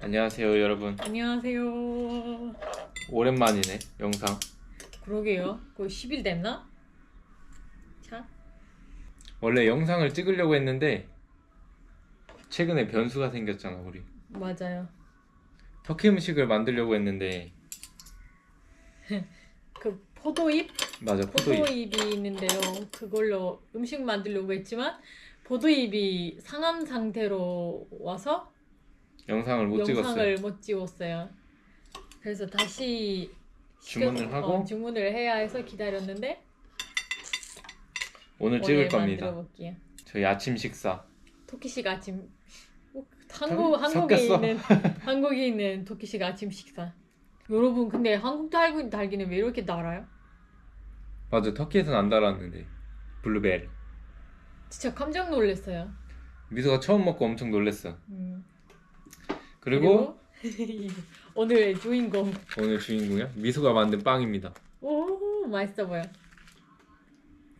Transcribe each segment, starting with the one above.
안녕하세요 여러분 안녕하세요. 오랜만이네 영상 그러게요. 거의 10일 됐나? 자, 원래 영상을 찍으려고 했는데 최근에 변수가 생겼잖아 우리 맞아요. 터키 음식을 만들려고 했는데 그 포도잎? 맞아 포도잎 포도잎이 있는데요. 그걸로 음식 만들려고 했지만 포도잎이 상한 상태로 와서 영상을 못 영상을 찍었어요 못 찍었어요. 그래서 다시 주문을 시켜- 하고? 어, 주문을 해야 해서 기다렸는데 오늘 찍을 겁니다 만들어 볼게요. 저희 아침 식사 토키식 아침 어, 한국 섞- 한국에 섞였어. 있는 한국에 있는 토키식 아침 식사. 여러분 근데 한국 달기 달기는 왜 이렇게 달아요? 맞아 터키에서는 안 달았는데 블루베리 진짜 깜짝 놀랐어요. 미소가 처음 먹고 엄청 놀랬어 음, 그리고, 그리고 오늘의 주인공. 오늘 주인공이야 미소가 만든 빵입니다 오 맛있어 보여.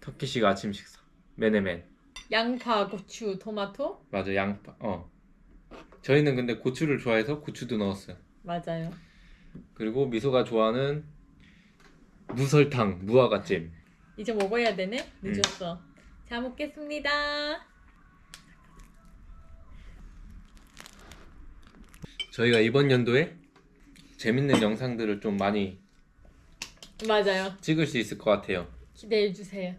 터키식 아침 식사 메네멘 양파, 고추, 토마토 맞아 양파 어 저희는 근데 고추를 좋아해서 고추도 넣었어요 맞아요. 그리고 미소가 좋아하는 무설탕 무화과잼 이제 먹어야 되네. 늦었어. 잘 먹겠습니다. 저희가 이번 연도에 재밌는 영상들을 좀 많이 맞아요. 찍을 수 있을 것 같아요 기대해 주세요.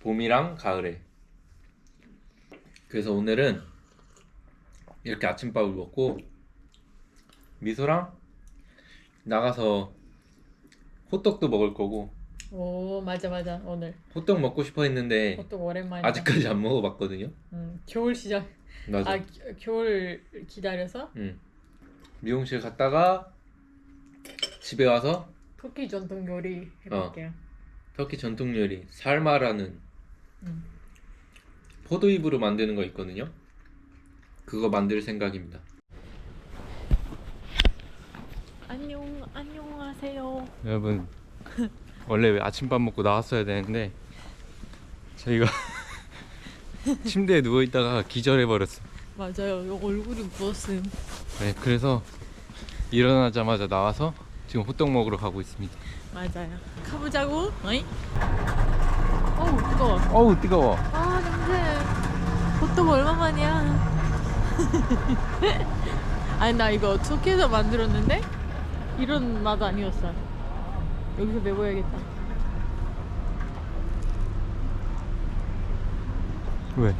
봄이랑 가을에 그래서 오늘은 이렇게 아침밥을 먹고 미소랑 나가서 호떡도 먹을 거고 오 맞아 맞아 오늘 호떡 먹고 싶어 했는데 호떡 오랜만이다. 아직까지 안 먹어봤거든요 음, 겨울 시작. 맞아 아 겨- 겨울 기다려서 응. 미용실 갔다가 집에 와서 터키 전통 요리 해볼게요. 터키 전통 요리 살마라는 음. 포도잎으로 만드는 거 있거든요. 그거 만들 생각입니다. 안녕 안녕하세요. 여러분 원래 아침밥 먹고 나왔어야 되는데 저희가 침대에 누워 있다가 기절해 버렸어. 맞아요. 요 얼굴이 부었음. 네, 그래서 일어나자마자 나와서 지금 호떡 먹으러 가고 있습니다. 맞아요. 가보자고. 어이? 어우 뜨거워. 어우 뜨거워. 아 냄새. 호떡 얼마만이야? 아니 나 이거 터키에서 만들었는데 이런 맛 아니었어. 여기서 매워야겠다. 왜?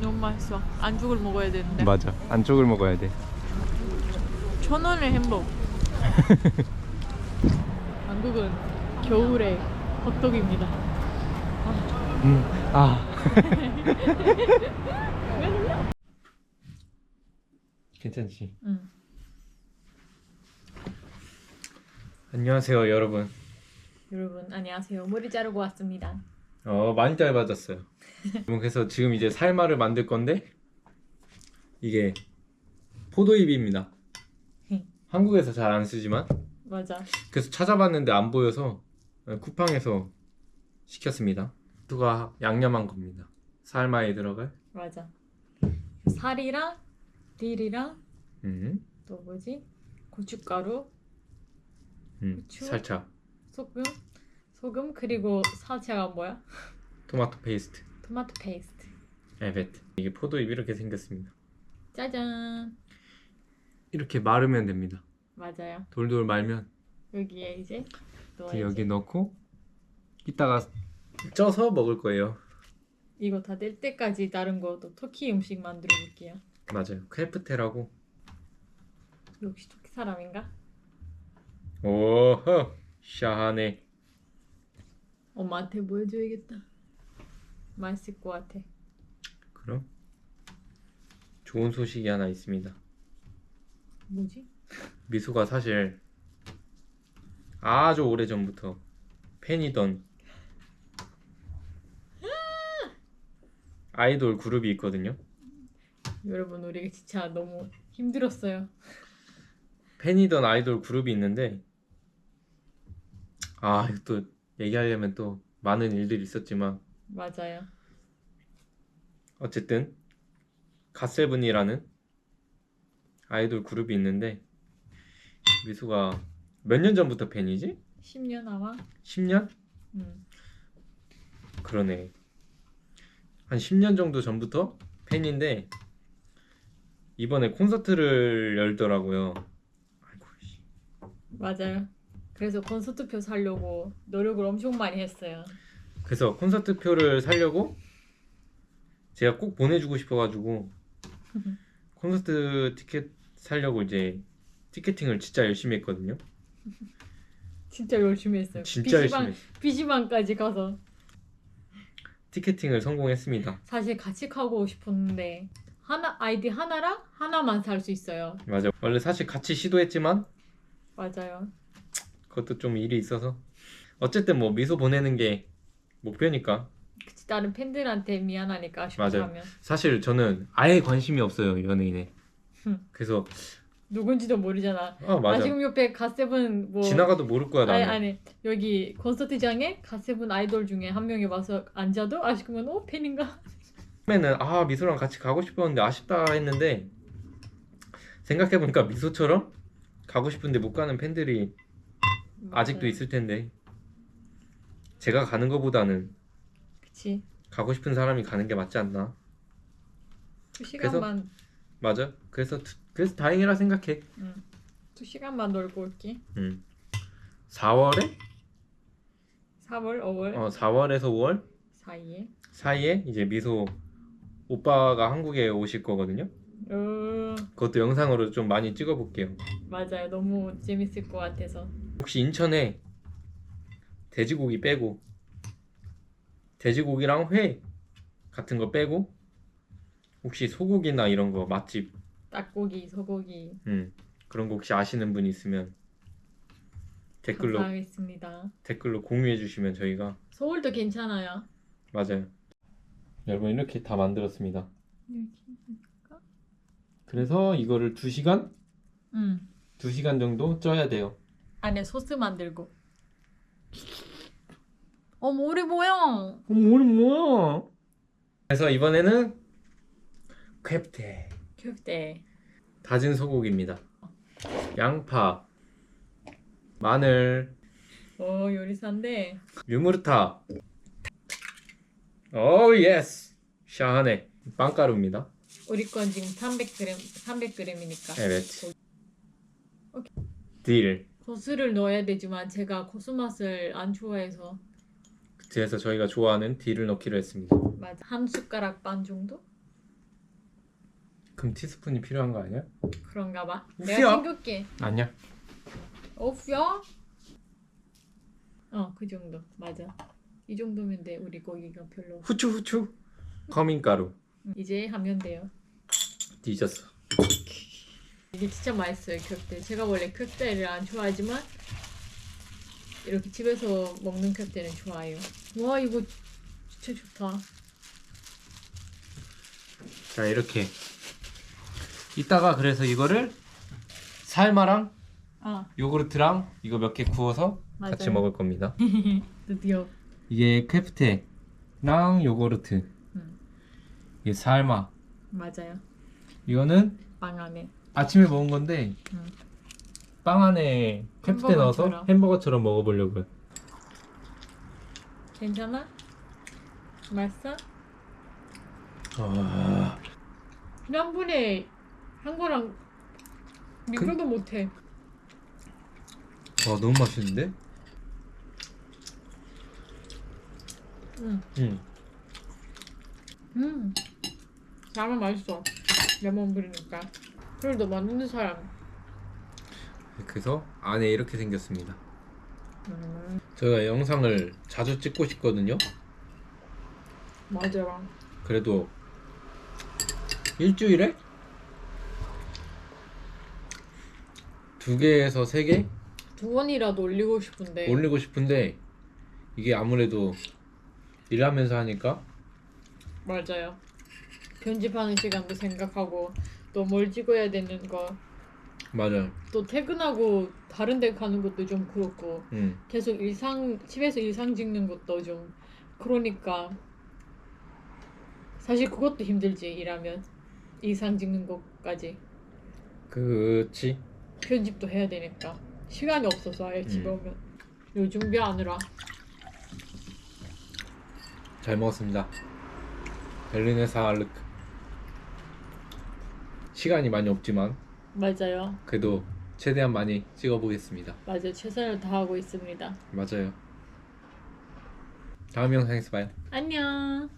너무 맛있어. 안죽을 먹어야 되는데. 맞아. 안쪽을 먹어야 돼. 천 원의 햄버거. 한국은 겨울에 호떡입니다. 음. 아. 괜찮지? 응. 안녕하세요, 여러분. 여러분 안녕하세요. 머리 자르고 왔습니다. 어, 많이 짧아졌어요. 여러분, 그래서 지금 이제 살마를 만들 건데 이게 포도잎입니다. 한국에서 잘 안 쓰지만 맞아. 그래서 찾아봤는데 안 보여서 쿠팡에서 시켰습니다. 수가 양념한 겁니다. 살마에 들어갈 맞아. 살이랑 딜이랑 음, 또 뭐지? 고춧가루, 음, 후추? 살짝 소금, 소금 그리고 살차가 뭐야? 토마토 페이스트, 토마토 페이스트. 에베트. 이게 포도잎 이렇게 생겼습니다. 짜잔. 이렇게 마르면 됩니다. 맞아요. 돌돌 말면 여기에 이제 넣어야지. 여기 넣고 이따가 쪄서 먹을 거예요. 이거 다 될 때까지 다른 것도 터키 음식 만들어 볼게요. 맞아요. 크래프테라고. 역시 터키 사람인가? 오호 샤하네. 엄마한테 보여줘야겠다. 맛있을 것 같아. 그럼 좋은 소식이 하나 있습니다. 뭐지? 미소가 사실 아주 오래 전부터 팬이던 아이돌 그룹이 있거든요. 여러분 우리 진짜 너무 힘들었어요. 팬이던 아이돌 그룹이 있는데 아 이거 또 얘기하려면 또 많은 일들이 있었지만 맞아요. 어쨌든 갓세븐이라는 아이돌 그룹이 있는데 미소가 몇 년 전부터 팬이지? 10년 아마? 10년? 음. 그러네. 한 10년 정도 전부터 팬인데 이번에 콘서트를 열더라고요. 아이고 씨. 맞아요. 그래서 콘서트표 사려고 노력을 엄청 많이 했어요. 그래서 콘서트 표를 사려고 제가 꼭 보내주고 싶어가지고 콘서트 티켓 사려고 이제 티켓팅을 진짜 열심히 했거든요. 진짜 열심히 했어요. 진짜 PC방, 열심히 했어요. PC방까지 가서 티켓팅을 성공했습니다. 사실 같이 가고 싶었는데 하나 아이디 하나랑 하나만 살 수 있어요. 맞아. 원래 사실 같이 시도했지만 맞아요. 그것도 좀 일이 있어서 어쨌든 뭐 미소 보내는 게 목표니까 그치, 다른 팬들한테 미안하니까 맞아요. 하면 사실 저는 아예 관심이 없어요 연예인에. 흠. 그래서 누군지도 모르잖아. 아 맞아. 아 지금 옆에 갓세븐 뭐 지나가도 모를 거야 아니 나는. 아니 여기 콘서트장에 갓세븐 아이돌 중에 한 명이 와서 앉아도 아쉽으면 어 팬인가? 처음에는 아 미소랑 같이 가고 싶었는데 아쉽다 했는데 생각해보니까 미소처럼 가고 싶은데 못 가는 팬들이 아직도. 있을 텐데 제가 가는 것보다는 그치. 가고 싶은 사람이 가는 게 맞지 않나 두 시간만 맞아 그래서 두- 그래서 다행이라 생각해 응. 두 시간만 놀고 올게. 음. 4월에 3월, 5월 어 4월에서 5월 사이에. 사이에 이제 미소 오빠가 한국에 오실 거거든요 어 그것도 영상으로 좀 많이 찍어볼게요 맞아요. 너무 재밌을 것 같아서. 혹시 인천에 돼지고기 빼고 돼지고기랑 회 같은 거 빼고 혹시 소고기나 이런 거 맛집 닭고기, 소고기 음, 그런 거 혹시 아시는 분 있으면 댓글로 감사하겠습니다. 댓글로 공유해 주시면 저희가 서울도 괜찮아요. 맞아요. 여러분 이렇게 다 만들었습니다. 이렇게. 그래서 이거를 2시간? 응. 2시간 정도 쪄야 돼요. 안에 소스 만들고. 어머 오리 뭐야? 어머 오늘 뭐야? 그래서 이번에는 쾌프테 큐대. 다진 소고기입니다. 양파, 마늘, 어 요리사인데 유무르타. 오 예스. 샤하네. 빵가루입니다. 우리 건 지금 300g 300g이니까. Evet. 오케이. 딜. 고수를 넣어야 되지만 제가 고수 맛을 안 좋아해서 그래서 저희가 좋아하는 딜을 넣기로 했습니다. 맞아 한 숟가락 반 정도 그럼 티스푼이 필요한 거 아니야? 그런가 봐. 내가 챙길게. 아니야. 오프야? 어그 정도 맞아. 이 정도면 돼 우리 고기가 별로. 후추 후추. 커밍가루. 이제 하면 돼요. 뒤졌어. 이게 진짜 맛있어요 köfte. 제가 원래 köfte를 안 좋아하지만 이렇게 집에서 먹는 köfte는 좋아요. 와 이거 진짜 좋다. 자 이렇게. 이따가 그래서 이거를 삶아랑 아 요구르트랑 이거 몇 개 구워서 맞아요. 같이 먹을 겁니다. 드디어 이게 쾌프테랑 요구르트. 음. 이게 삶아. 맞아요. 이거는 빵 안에 아침에 먹은 건데 음. 빵 안에 캡스테 넣어서 햄버거처럼. 햄버거처럼 먹어보려고요. 괜찮아? 맛있어? 아, 지난번에 한 거랑 비교도 못해. 와 너무 맛있는데? 응. 응. 음. 라면 맛있어. 레몬 뿌리니까. 그래도 만드는 사람. 그래서 안에 이렇게 생겼습니다. 음. 저희가 영상을 자주 찍고 싶거든요. 맞아. 그래도 일주일에 두 개에서 세 개 두 번이라도 올리고 싶은데. 올리고 싶은데 이게 아무래도 일하면서 하니까 맞아요. 편집하는 시간도 생각하고 또 뭘 찍어야 되는 거. 맞아요. 또 퇴근하고 다른 데 가는 것도 좀 그렇고 응. 계속 일상 집에서 일상 찍는 것도 좀 그러니까 사실 그것도 힘들지 일하면 이상 찍는 것까지 그치 편집도 해야 되니까 시간이 없어서 아예 집에 음. 오면 요 준비하느라 잘 먹었습니다 베르네 사 르크 시간이 많이 없지만 맞아요. 그래도 최대한 많이 찍어보겠습니다. 맞아요. 최선을 다하고 있습니다. 맞아요. 다음 영상에서 봐요. 안녕